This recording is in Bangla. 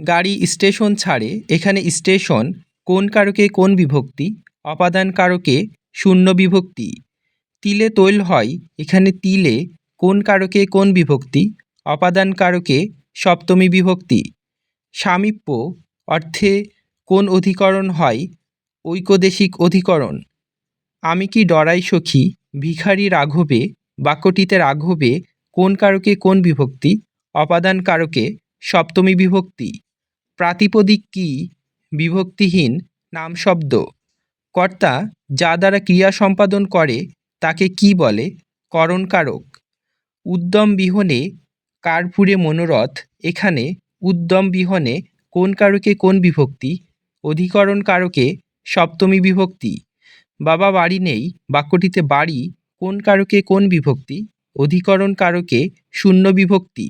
গাড়ি স্টেশন ছাড়ে, এখানে স্টেশন কোন কারকে কোন বিভক্তি, অপাদান কারকে শূন্য বিভক্তি। তিলে তৈল হয়, এখানে তিলে কোন কারকে কোন বিভক্তি, অপাদান কারকে সপ্তমী বিভক্তি। সামীপ্য অর্থে কোন অধিকরণ হয়, ঐকদেশিক অধিকরণ। আমি কি ডরাই সখী, ভিখারি রাঘবে, বাক্যটিতে রাঘবে কোন কারকে কোন বিভক্তি, অপাদান কারকে সপ্তমী বিভক্তি। প্রাতিপদিক কি? বিভক্তিহীন নাম শব্দ কর্তা যা দ্বারা ক্রিয়া সম্পাদন করে, তাকে কি বলে? করণ কারক উদ্যম বিহনে কার্পুরে মনোরথ, এখানে উদ্যম বিহনে কোন কারকে কোন বিভক্তি? অধিকরণ কারকে সপ্তমী বিভক্তি। বাবা বাড়ি নেই, বাক্যটিতে বাড়ি, কোন কারকে কোন বিভক্তি? অধিকরণ কারকে শূন্য বিভক্তি।